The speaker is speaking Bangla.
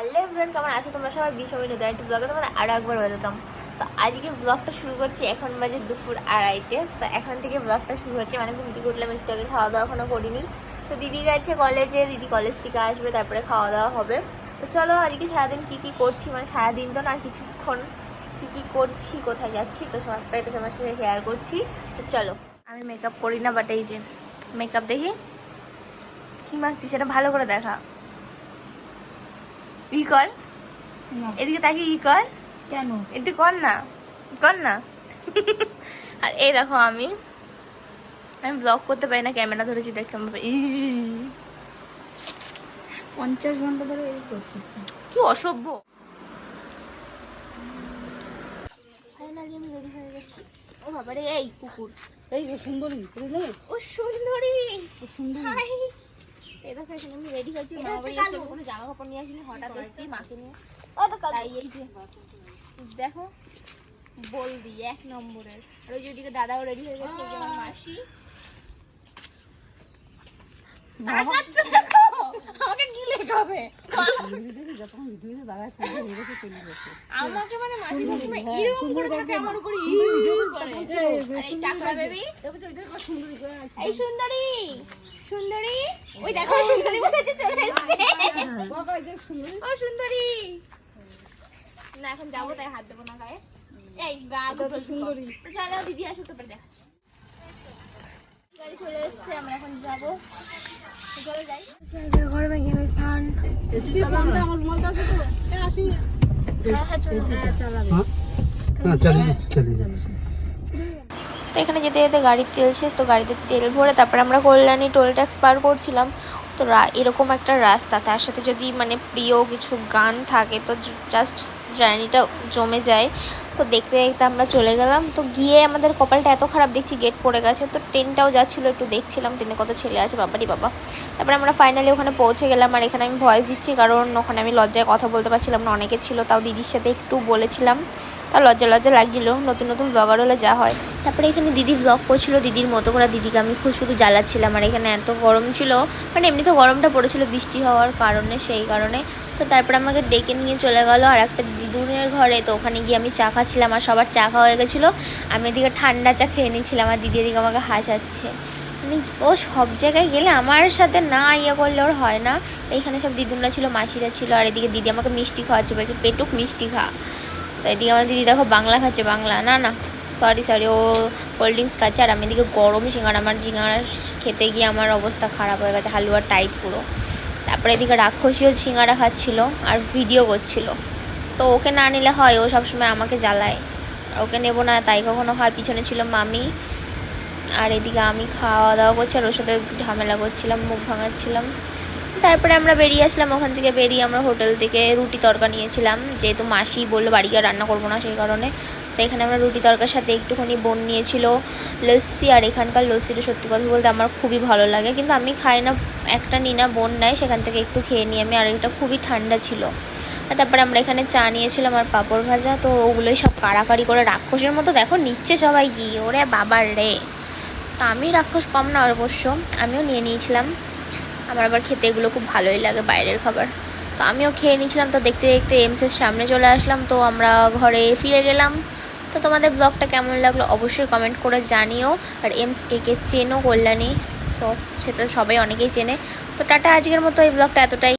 হ্যালো এভরিওয়ান, কেমন আছো তোমরা সবাই? বিষয় নতুন একটি ব্লগে তোমাদের আরও একবার ওয়েলকাম। তো আজকে ব্লগটা শুরু করছি এখন বাজে দুপুর আড়াইটে। তো এখন থেকে ব্লগটা শুরু হচ্ছে। মানে ঘুম থেকে উঠলাম, একটু আগে খাওয়া দাওয়া এখনও করিনি। তো দিদি গেছে কলেজে দিদি কলেজ থেকে আসবে, তারপরে খাওয়া দাওয়া হবে। তো চলো আজকে সারাদিন কী কী করছি? মানে সারাদিন তো না, কিছুক্ষণ কী কী করছি, কোথায় যাচ্ছি? তো সবটাই তো সবার সাথে শেয়ার করছি। তো চলো। আমি মেকআপ করি না বাট এই যে মেকআপ দেখি। কি মাখছি সেটা ভালো করে দেখা। ই কর। এদিকে তাকিয়ে ই কর। কেন? একটু কর না। কর না। আর এই দেখো আমি। আমি ব্লগ করতে পারি না ক্যামেরা ধরেছি দেখতে পঞ্চাশ ঘণ্টা ধরে এই করছিস কি অসভ্য। ফাইনালি আমি রেডি হয়ে গেছি। ও বাবারে এই কুকুর। এই সুন্দরী ও সুন্দরী। সুন্দরী। এই দেখো এখানে আমি রেডি হয়েছি। মা বাড়ি এসে কোনো জামা কাপড় নিয়ে আসিনি হঠাৎ এসেছি মাকে নিয়ে। তাই এই যে দেখো বলদি এক নম্বরের। আর ওই যেদিকে দাদাও রেডি হয়ে গেছে আমার মাসি। আমাকে গিলে খাবে যখন ভিডিওতে দাঁড়ায় ফোন হয়ে গেছে চলে গেছে। আমাকে মানে মাসি সবসময় এরকম করে থাকে আমার উপরে ই করে। এই টাকলা বেবি। এই সুন্দরী সুন্দরী। ওই দেখো সুন্দরী বলেছে চলে এসেছে বাবা যে সুন্দরী। ও সুন্দরী। না এখন যাব তাই হাত দেবো না গায়ে। এই গা সুন্দরী। চলো দিদি আসো তারপরে দেখাচ্ছি। চলে এসছে আমরা এখন যাব। তো চলো যাই। গরমে ঘেমে স্নান আমার মনটা আছে তো এ আসি হ্যাঁ তো এখানে যেতে যেতে গাড়ির তেল শেষ তো গাড়িতে তেল ভরে তারপরে আমরা কল্যাণী টোল ট্যাক্স পার করছিলাম। তো রা- এরকম একটা রাস্তা তার সাথে যদি মানে প্রিয় কিছু গান থাকে তো জাস্ট জার্নিটা জমে যায়। তো দেখতে দেখতে আমরা চলে গেলাম। তো গিয়ে আমাদের কপালটা এত খারাপ দেখছি গেট পড়ে গেছে। তো ট্রেনটাও যাচ্ছিল, একটু দেখছিলাম ট্রেনে কত ছেলে আছে, বাবারি বাবা। তারপরে আমরা ফাইনালি ওখানে পৌঁছে গেলাম। আর এখানে আমি ভয়েস দিচ্ছি, কারণ ওখানে আমি লজ্জায় কথা বলতে পারছিলাম না। অনেকে ছিল, তাও দিদির সাথে একটু বলেছিলাম। তা লজ্জা লজ্জা লাগছিল। নতুন নতুন ব্লগার হলে যা হয়। তারপরে এখানে দিদি ব্লগ করছিল। দিদির মতো করে দিদিকে আমি খুব শুধু জ্বালাচ্ছিলাম। আর এখানে এত গরম ছিল। মানে এমনি তো গরমটা পড়েছিল বৃষ্টি হওয়ার কারণে, সেই কারণে। তো তারপরে আমাকে ডেকে নিয়ে চলে গেল। আর একটা দিদুনের ঘরে, তো ওখানে গিয়ে আমি চা খাচ্ছিলাম আর সবার চা খাওয়া হয়ে গেছিল। আমি এদিকে ঠান্ডা চা খেয়ে নিচ্ছিলাম আর দিদি এদিকে আমাকে হাসাচ্ছে। মানে ও সব জায়গায় গেলে আমার সাথে না ইয়ে করলে ওর হয় না। এইখানে সব দিদুনরা ছিল, মাসিরা ছিল আর এদিকে দিদি আমাকে মিষ্টি খাওয়াচ্ছে, বলছে, পেটুক, মিষ্টি খা। তো এদিকে আমার দিদি দেখো বাংলা খাচ্ছে, বাংলা। না না সরি সরি ও কোল্ড ড্রিঙ্কস খাচ্ছে আর আমি এদিকে গরম সিঙ্গারা, আমার সিঙ্গারা খেতে গিয়ে আমার অবস্থা খারাপ হয়ে গেছে, হালুয়া টাইট পুরো। তারপরে এদিকে রাক্ষসীও সিঙ্গারা খাচ্ছিল আর ভিডিও করছিল। তো ওকে না নিলে হয়, ও সবসময় আমাকে জ্বালায়। ওকে নেব না, তাই কখনো হয়, পিছনে ছিল মামি। আর এদিকে আমি খাওয়া দাওয়া করছি, আর ওর সাথে ঝামেলা করছিলাম, মুখ ভাঙাচ্ছিলাম। তারপরে আমরা বেরিয়ে আসলাম, ওখান থেকে বেরিয়ে আমরা হোটেল থেকে রুটি তরকা নিয়েছিলাম। যেহেতু মাসি বলল বাড়ি গিয়ে রান্না করব না সেই কারণে, তো এখানে আমরা রুটি তরকার সাথে একটুখানি বোন নিয়েছিল লস্যি, আর এখানকার লস্যিটা সত্যি কথা বলতে আমার খুবই ভালো লাগে। কিন্তু আমি খাই না, একটা নিই না বোন নেয় সেখান থেকে একটু খেয়ে নিই আমি, আর এটা খুবই ঠান্ডা ছিল। আর তারপরে আমরা এখানে চা নিয়েছিলাম আর পাঁপড় ভাজা, তো ওগুলোই সব কাড়াকাড়ি করে রাক্ষসের মতো দেখো নিচ্ছে সবাই গিয়ে ওরে বাবার রে। তা আমি রাক্ষস কম না অবশ্য, আমিও নিয়ে নিয়েছিলাম। আমার আবার খেতে এগুলো খুব ভালোই লাগে বাইরের খাবার। তো আমিও খেয়ে নিয়েছিলাম, তো দেখতে দেখতে এমসের সামনে চলে আসলাম, তো আমরা ঘরে ফিরে গেলাম। তো তোমাদের ব্লগটা কেমন লাগল অবশ্যই কমেন্ট করে জানিও। আর এমস কে কে চেনো কল্যাণী? তো সেটা সবাই অনেকেই চেনে। তো টাটা, আজকের মতো এই ব্লগটা এতটাই।